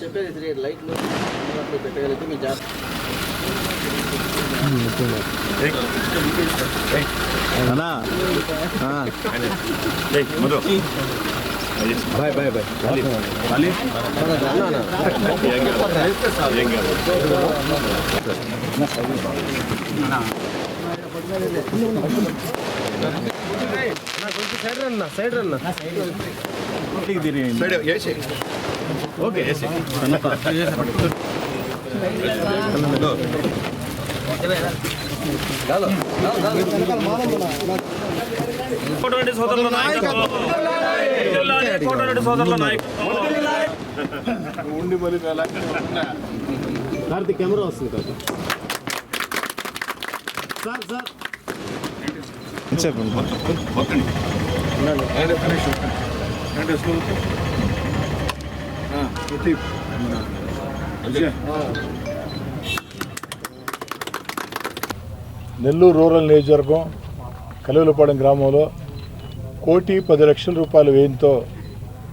చెప్పేది లైట్లు పెట్టగలిగితే మీ జాబ్ అన్నా bye bye bye side రన్న side రన్న okay వేసి కోటరెడ్డి సోదరుల నాయకత్వం జిల్లాని కోటరెడ్డి సోదరుల నాయకత్వం కార్తీక్ కెమెరా వస్తుంది కదా సార్ సార్. నెల్లూరు రూరల్ నియోజకవర్గం కలువలపాలెం గ్రామంలో కోటి పది లక్షల రూపాయల వ్యయంతో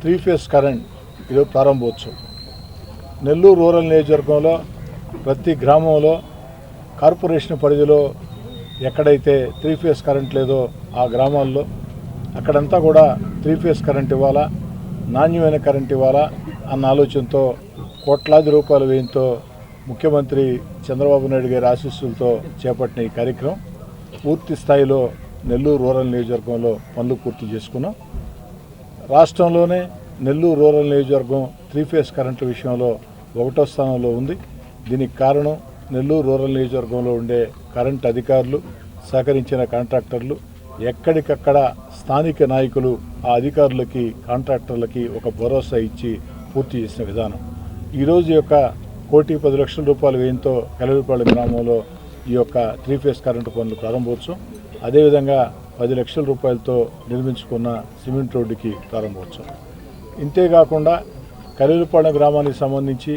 త్రీ ఫేస్ కరెంట్ ఈరోజు ప్రారంభోత్సవం. నెల్లూరు రూరల్ నియోజకవర్గంలో ప్రతి గ్రామంలో కార్పొరేషన్ పరిధిలో ఎక్కడైతే త్రీ ఫేస్ కరెంట్ లేదో ఆ గ్రామాల్లో అక్కడంతా కూడా త్రీ ఫేస్ కరెంట్ ఇవ్వాలా నాణ్యమైన కరెంట్ ఇవ్వాలా అన్న ఆలోచనతో కోట్లాది రూపాయల వ్యయంతో ముఖ్యమంత్రి చంద్రబాబు నాయుడు గారి ఆశీస్సులతో చేపట్టిన ఈ కార్యక్రమం. పూర్తి స్థాయిలో నెల్లూరు రూరల్ నియోజకవర్గంలో పనులు పూర్తి చేసుకున్నాం. రాష్ట్రంలోనే నెల్లూరు రూరల్ నియోజకవర్గం త్రీ ఫేస్ కరెంటు విషయంలో ఒకటో స్థానంలో ఉంది. దీనికి కారణం నెల్లూరు రూరల్ నియోజకవర్గంలో ఉండే కరెంట్ అధికారులు సహకరించిన కాంట్రాక్టర్లు ఎక్కడికక్కడ స్థానిక నాయకులు ఆ అధికారులకి కాంట్రాక్టర్లకి ఒక భరోసా ఇచ్చి పూర్తి చేసిన విధానం. ఈరోజు యొక్క కోటి పది లక్షల రూపాయల వ్యయంతో కలవపాలెం గ్రామంలో ఈ యొక్క త్రీ ఫేస్ కరెంటు పనులు ప్రారంభోత్సవం. అదేవిధంగా పది లక్షల రూపాయలతో నిర్మించుకున్న సిమెంట్ రోడ్డుకి ప్రారంభోత్సవం. ఇంతేకాకుండా కలీలపాలెం గ్రామానికి సంబంధించి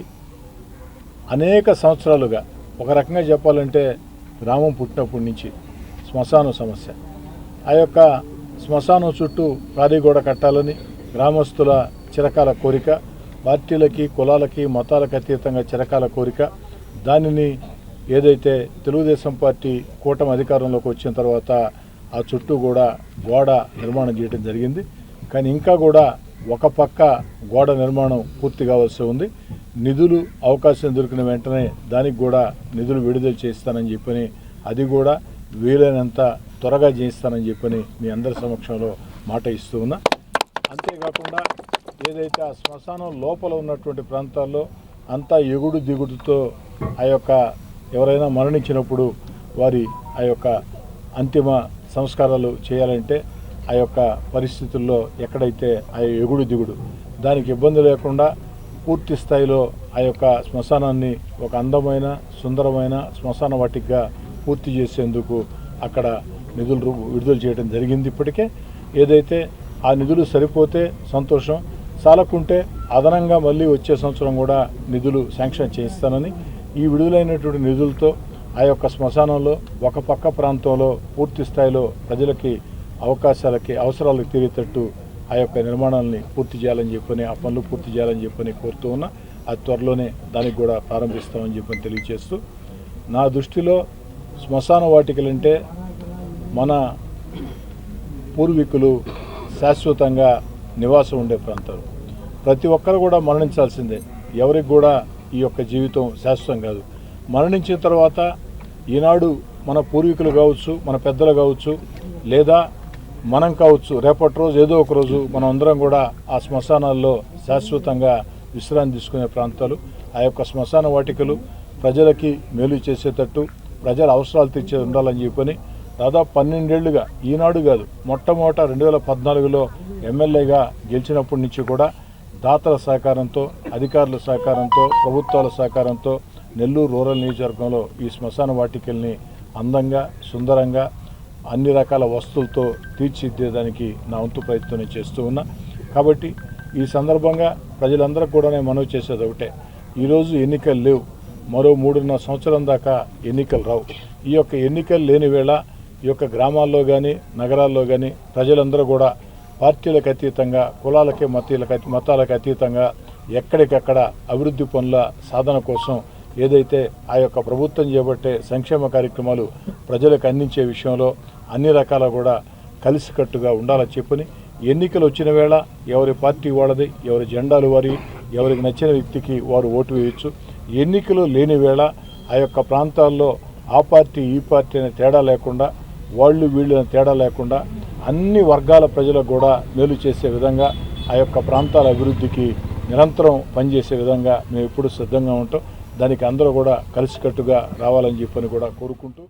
అనేక సంవత్సరాలుగా ఒక రకంగా చెప్పాలంటే గ్రామం పుట్టినప్పటి నుంచి శ్మశానం సమస్య. ఆ యొక్క శ్మశానం చుట్టూ గోడ కట్టాలని గ్రామస్తుల చిరకాల కోరిక పార్టీలకి కులాలకి మతాలకు అతీతంగా చిరకాల కోరిక. దానిని ఏదైతే తెలుగుదేశం పార్టీ కూటమి అధికారంలోకి వచ్చిన తర్వాత ఆ చుట్టూ కూడా గోడ నిర్మాణం చేయడం జరిగింది. కానీ ఇంకా కూడా ఒక పక్క గోడ నిర్మాణం పూర్తి కావాల్సి ఉంది. నిధులు అవకాశం దొరికిన వెంటనే దానికి కూడా నిధులు విడుదల చేస్తానని చెప్పని అది కూడా వీలైనంత త్వరగా చేస్తానని చెప్పని మీ అందరి సమక్షంలో మాట ఇస్తూ ఉన్నా. అంతేకాకుండా ఏదైతే ఆ శ్మశానం లోపల ఉన్నటువంటి ప్రాంతాల్లో అంతా ఎగుడు దిగుడుతో ఆ యొక్క ఎవరైనా మరణించినప్పుడు వారి ఆ యొక్క అంతిమ సంస్కారాలు చేయాలంటే ఆ యొక్క పరిస్థితుల్లో ఎక్కడైతే ఆ ఎగుడు దిగుడు దానికి ఇబ్బంది లేకుండా పూర్తి స్థాయిలో ఆ యొక్క శ్మశానాన్ని ఒక అందమైన సుందరమైన శ్మశాన వాటికగా పూర్తి చేసేందుకు అక్కడ నిధులు విడుదల చేయడం జరిగింది ఇప్పటికే. ఏదైతే ఆ నిధులు సరిపోతే సంతోషం. చాలకుంటే అదనంగా మళ్ళీ వచ్చే సంవత్సరం కూడా నిధులు శాంక్షన్ చేయిస్తానని ఈ విడుదలైనటువంటి నిధులతో ఆ యొక్క శ్మశానంలో ఒక పక్క ప్రాంతంలో పూర్తి స్థాయిలో ప్రజలకి అవకాశాలకి అవసరాలకు తీరేటట్టు ఆ యొక్క నిర్మాణాలని పూర్తి చేయాలని చెప్పని ఆ పనులు పూర్తి చేయాలని చెప్పని కోరుతూ ఉన్నా అది త్వరలోనే దానికి కూడా ప్రారంభిస్తామని చెప్పని తెలియజేస్తూ నా దృష్టిలో శ్మశాన వాటికలంటే మన పూర్వీకులు శాశ్వతంగా నివాసం ఉండే ప్రాంతాలు. ప్రతి ఒక్కరు కూడా మరణించాల్సిందే. ఎవరికి కూడా ఈ యొక్క జీవితం శాశ్వతం కాదు. మరణించిన తర్వాత ఈనాడు మన పూర్వీకులు కావచ్చు మన పెద్దలు కావచ్చు లేదా మనం కావచ్చు రేపటి రోజు ఏదో ఒక రోజు మనం అందరం కూడా ఆ శ్మశానాల్లో శాశ్వతంగా విశ్రాంతి తీసుకునే ప్రాంతాలు ఆ యొక్క శ్మశాన వాటికలు ప్రజలకి మేలు చేసేటట్టు ప్రజల అవసరాలు తీర్చే ఉండాలని చెప్పని దాదాపు పన్నెండేళ్ళుగా ఈనాడు కాదు మొట్టమొదట రెండు వేల పద్నాలుగులో ఎమ్మెల్యేగా గెలిచినప్పటి నుంచి కూడా దాతల సహకారంతో అధికారుల సహకారంతో ప్రభుత్వాల సహకారంతో నెల్లూరు రూరల్ నియోజకవర్గంలో ఈ శ్మశాన వాటికల్ని అందంగా సుందరంగా అన్ని రకాల వస్తువులతో తీర్చిదిద్దడానికి నా వంతు ప్రయత్నం నేను చేస్తూ ఉన్నా. కాబట్టి ఈ సందర్భంగా ప్రజలందరూ కూడా నేను మనవి చేసేది ఒకటే. ఈరోజు ఎన్నికలు లేవు. మరో మూడున్నర సంవత్సరం దాకా ఎన్నికలు రావు. ఈ యొక్క ఎన్నికలు లేని వేళ ఈ యొక్క గ్రామాల్లో కానీ నగరాల్లో కానీ ప్రజలందరూ కూడా పార్టీలకు అతీతంగా కులాలకి మతీలకు మతాలకు అతీతంగా ఎక్కడికక్కడ అభివృద్ధి పనుల సాధన కోసం ఏదైతే ఆ యొక్క ప్రభుత్వం చేపట్టే సంక్షేమ కార్యక్రమాలు ప్రజలకు అందించే విషయంలో అన్ని రకాల కూడా కలిసికట్టుగా ఉండాలని చెప్పని ఎన్నికలు వచ్చిన వేళ ఎవరి పార్టీ వాళ్ళది ఎవరి జెండాలు వారి ఎవరికి నచ్చిన వ్యక్తికి వారు ఓటు వేయచ్చు. ఎన్నికలు లేని వేళ ఆ యొక్క ప్రాంతాల్లో ఆ పార్టీ ఈ పార్టీ అనే తేడా లేకుండా వాళ్ళు వీళ్ళు అనే తేడా లేకుండా అన్ని వర్గాల ప్రజలకు కూడా మేలు చేసే విధంగా ఆ యొక్క ప్రాంతాల అభివృద్ధికి నిరంతరం పనిచేసే విధంగా మేము ఎప్పుడు సిద్ధంగా ఉంటాం. దానికి అందరూ కూడా కలిసికట్టుగా రావాలని చెప్పని కూడా కోరుకుంటూ